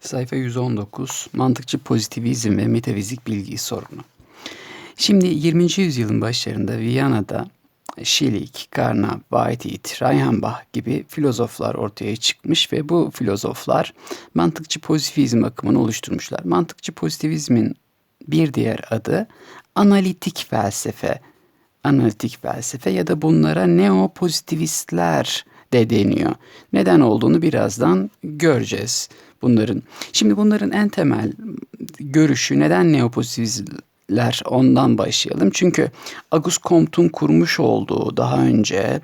Sayfa 119 Mantıkçı pozitivizm ve metafizik bilgi sorunu. Şimdi 20. yüzyılın başlarında Viyana'da Schilling, Carnap, Whitehead, Reichenbach gibi filozoflar ortaya çıkmış ve bu filozoflar mantıkçı pozitivizm akımını oluşturmuşlar. Mantıkçı pozitivizmin bir diğer adı analitik felsefe. Analitik felsefe ya da bunlara neopozitivistler de deniyor. Neden olduğunu birazdan göreceğiz bunların. Şimdi bunların en temel görüşü neden neopozitivistler ondan başlayalım. Çünkü Auguste Comte'un kurmuş olduğu daha önce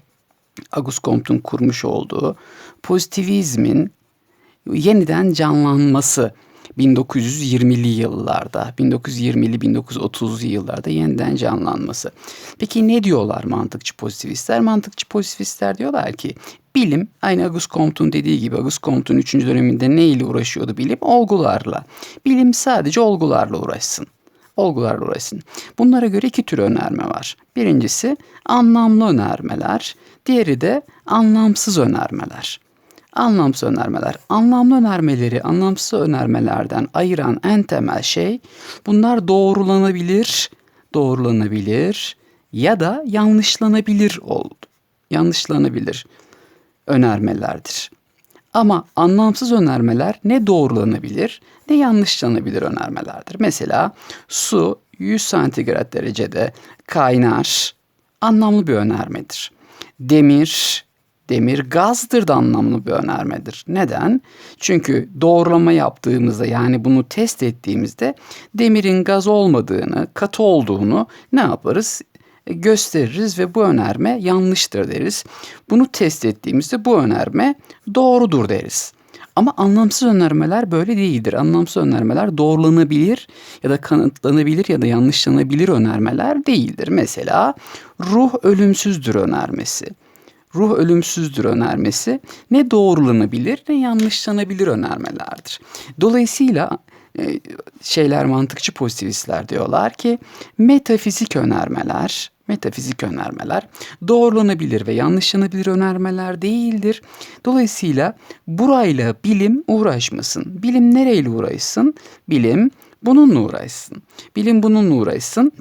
Auguste Comte'un kurmuş olduğu pozitivizmin yeniden canlanması 1920'li yıllarda, 1920'li 1930'lu yıllarda yeniden canlanması. Peki ne diyorlar mantıkçı pozitivistler? Mantıkçı pozitivistler diyorlar ki bilim aynı Auguste Comte'un dediği gibi Auguste Comte'un 3. döneminde ne ile uğraşıyordu bilim? Olgularla. Bilim sadece olgularla uğraşsın olgularla uğraşsın. Bunlara göre iki tür önerme var. Birincisi anlamlı önermeler, diğeri de anlamsız önermeler. Anlamsız önermeler. Anlamlı önermeleri anlamsız önermelerden ayıran en temel şey bunlar doğrulanabilir, doğrulanabilir ya da yanlışlanabilir oldu. Yanlışlanabilir önermelerdir. Ama anlamsız önermeler ne doğrulanabilir ne yanlışlanabilir önermelerdir. Mesela su 100 santigrat derecede kaynar anlamlı bir önermedir. Demir demir gazdır da anlamlı bir önermedir. Neden? Çünkü doğrulama yaptığımızda yani bunu test ettiğimizde demirin gaz olmadığını, katı olduğunu ne yaparız? gösteririz ve bu önerme yanlıştır deriz. Bunu test ettiğimizde bu önerme doğrudur deriz. Ama anlamsız önermeler böyle değildir. Anlamsız önermeler doğrulanabilir ya da kanıtlanabilir ya da yanlışlanabilir önermeler değildir. Mesela ruh ölümsüzdür önermesi. Ruh ölümsüzdür önermesi ne doğrulanabilir ne yanlışlanabilir önermelerdir. Dolayısıyla e, şeyler mantıkçı pozitivistler diyorlar ki metafizik önermeler metafizik önermeler doğrulanabilir ve yanlışlanabilir önermeler değildir. Dolayısıyla burayla bilim uğraşmasın. Bilim nereyle uğraşsın? Bilim bununla uğraşsın. Bilim bununla uğraşsın.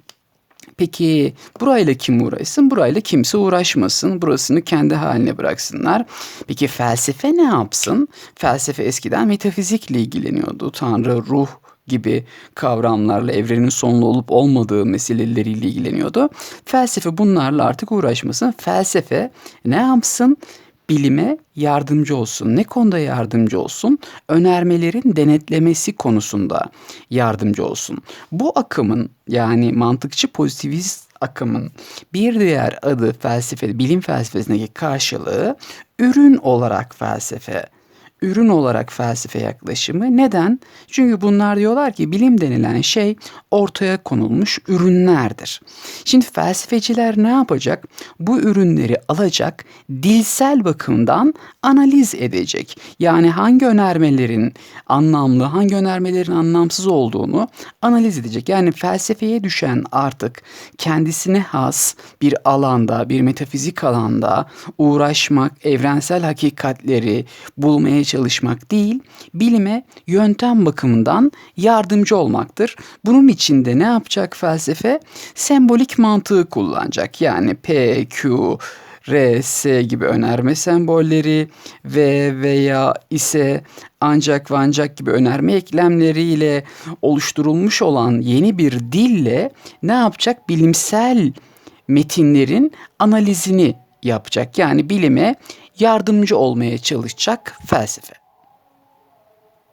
Peki burayla kim uğraşsın? Burayla kimse uğraşmasın. Burasını kendi haline bıraksınlar. Peki felsefe ne yapsın? Felsefe eskiden metafizikle ilgileniyordu. Tanrı, ruh, gibi kavramlarla evrenin sonlu olup olmadığı meseleleriyle ilgileniyordu. Felsefe bunlarla artık uğraşmasın. Felsefe ne yapsın? Bilime yardımcı olsun. Ne konuda yardımcı olsun? Önermelerin denetlemesi konusunda yardımcı olsun. Bu akımın yani mantıkçı pozitivist akımın bir diğer adı felsefe, bilim felsefesindeki karşılığı ürün olarak felsefe ürün olarak felsefe yaklaşımı. Neden? Çünkü bunlar diyorlar ki bilim denilen şey ortaya konulmuş ürünlerdir. Şimdi felsefeciler ne yapacak? Bu ürünleri alacak, dilsel bakımdan analiz edecek. Yani hangi önermelerin anlamlı, hangi önermelerin anlamsız olduğunu analiz edecek. Yani felsefeye düşen artık kendisine has bir alanda, bir metafizik alanda uğraşmak, evrensel hakikatleri bulmaya çalışmak değil, bilime yöntem bakımından yardımcı olmaktır. Bunun için de ne yapacak felsefe? Sembolik mantığı kullanacak. Yani P, Q, R, S gibi önerme sembolleri ve veya ise ancak ve ancak gibi önerme eklemleriyle oluşturulmuş olan yeni bir dille ne yapacak? Bilimsel metinlerin analizini yapacak. Yani bilime yardımcı olmaya çalışacak felsefe.